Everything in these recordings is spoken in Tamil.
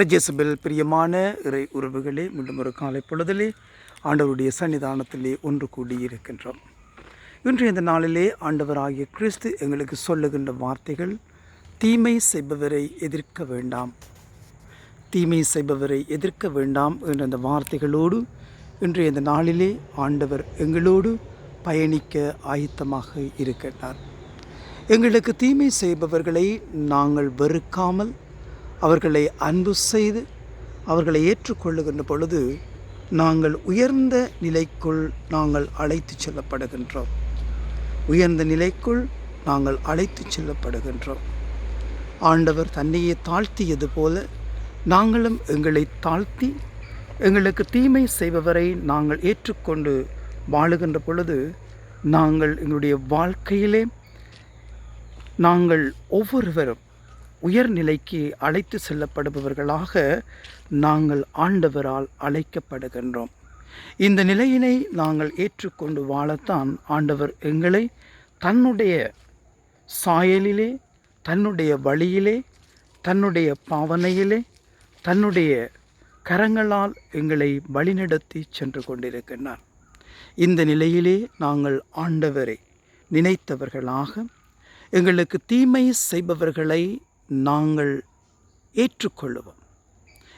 ரஜேசபில் பிரியமான இறை உறவுகளே மீண்டும் ஒரு காலை பொழுதிலே ஆண்டவருடைய சன்னிதானத்திலே ஒன்று கூடி இருக்கின்றோம் இன்று இந்த நாளிலே ஆண்டவராகிய கிறிஸ்து எங்களுக்கு சொல்லுகின்ற வார்த்தைகள் தீமை செய்பவரை எதிர்க்க வேண்டாம். தீமை செய்பவரை எதிர்க்க வேண்டாம் என்ற அந்த வார்த்தைகளோடு இன்றைய இந்த நாளிலே ஆண்டவர் எங்களோடு பயணிக்க ஆயத்தமாக இருக்கின்றார். எங்களுக்கு தீமை செய்பவர்களை நாங்கள் வெறுக்காமல் அவர்களை அன்பு செய்து அவர்களை ஏற்றுக்கொள்ளுகின்ற பொழுது நாங்கள் உயர்ந்த நிலைக்குள் நாங்கள் அழைத்து செல்லப்படுகின்றோம். உயர்ந்த நிலைக்குள் நாங்கள் அழைத்து செல்லப்படுகின்றோம். ஆண்டவர் தன்னையே தாழ்த்தியது போல நாங்களும் எங்களை தாழ்த்தி எங்களுக்கு தீமை செய்பவரை நாங்கள் ஏற்றுக்கொண்டு வாழுகின்ற பொழுது நாங்கள் எங்களுடைய வாழ்க்கையிலே நாங்கள் ஒவ்வொருவரும் உயர்நிலைக்கு அழைத்து செல்லப்படுபவர்களாக நாங்கள் ஆண்டவரால் அழைக்கப்படுகின்றோம். இந்த நிலையினை நாங்கள் ஏற்றுக்கொண்டு வாழத்தான் ஆண்டவர் எங்களை தன்னுடைய சாயலிலே தன்னுடைய வழியிலே தன்னுடைய பாவனையிலே தன்னுடைய கரங்களால் எங்களை வழிநடத்தி சென்று கொண்டிருக்கின்றார். இந்த நிலையிலே நாங்கள் ஆண்டவரை நினைத்தவர்களாக எங்களுக்கு தீமை செய்பவர்களை நாங்கள் ஏற்றுக்கொள்ளுவோம்.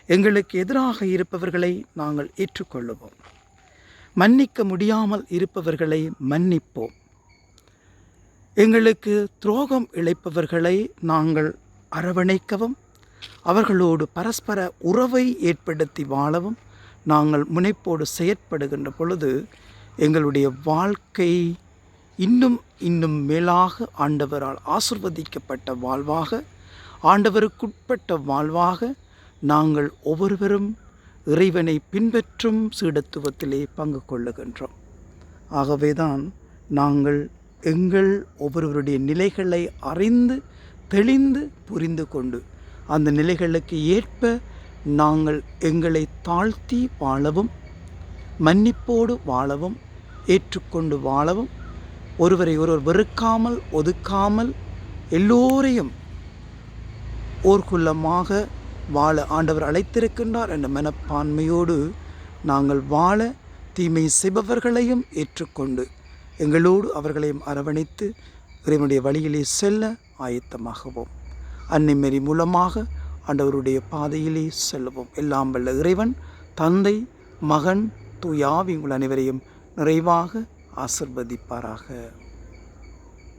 எங்களுக்கு எதிராக இருப்பவர்களை நாங்கள் ஏற்றுக்கொள்ளுவோம். மன்னிக்க முடியாமல் இருப்பவர்களை மன்னிப்போம். எங்களுக்கு துரோகம் இழைப்பவர்களை நாங்கள் அரவணைக்கவும் அவர்களோடு பரஸ்பர உறவை ஏற்படுத்தி வாழவும் நாங்கள் முனைப்போடு செயற்படுகின்ற பொழுது எங்களுடைய வாழ்க்கை இன்னும் இன்னும் மேலாக ஆண்டவரால் ஆசிர்வதிக்கப்பட்ட வாழ்வாக ஆண்டவருக்குட்பட்ட வாழ்வாக நாங்கள் ஒவ்வொருவரும் இறைவனை பின்பற்றும் சீடத்துவத்திலே பங்கு கொள்ளுகின்றோம். ஆகவேதான் நாங்கள் எங்கள் ஒவ்வொருவருடைய நிலைகளை அறிந்து தெளிந்து புரிந்து கொண்டு அந்த நிலைகளுக்கு ஏற்ப நாங்கள் எங்களை தாழ்த்தி வாழவும் மன்னிப்போடு வாழவும் ஏற்றுக்கொண்டு வாழவும் ஒருவரை ஒருவர் வெறுக்காமல் ஒதுக்காமல் எல்லோரையும் ஓர்குள்ளமாக வாழ ஆண்டவர் அழைத்திருக்கின்றார் என்ற மனப்பான்மையோடு நாங்கள் வாழ தீமை செய்பவர்களையும் ஏற்றுக்கொண்டு எங்களோடு அவர்களையும் அரவணைத்து இறைவனுடைய வழியிலே செல்ல ஆயத்தமாகவும். அன்னிமெறி மூலமாக ஆண்டவருடைய பாதையிலே செல்லுவோம். எல்லாம் வல்ல இறைவன் தந்தை மகன் தூயாவி உங்கள் அனைவரையும் நிறைவாக ஆசிர்வதிப்பாராக.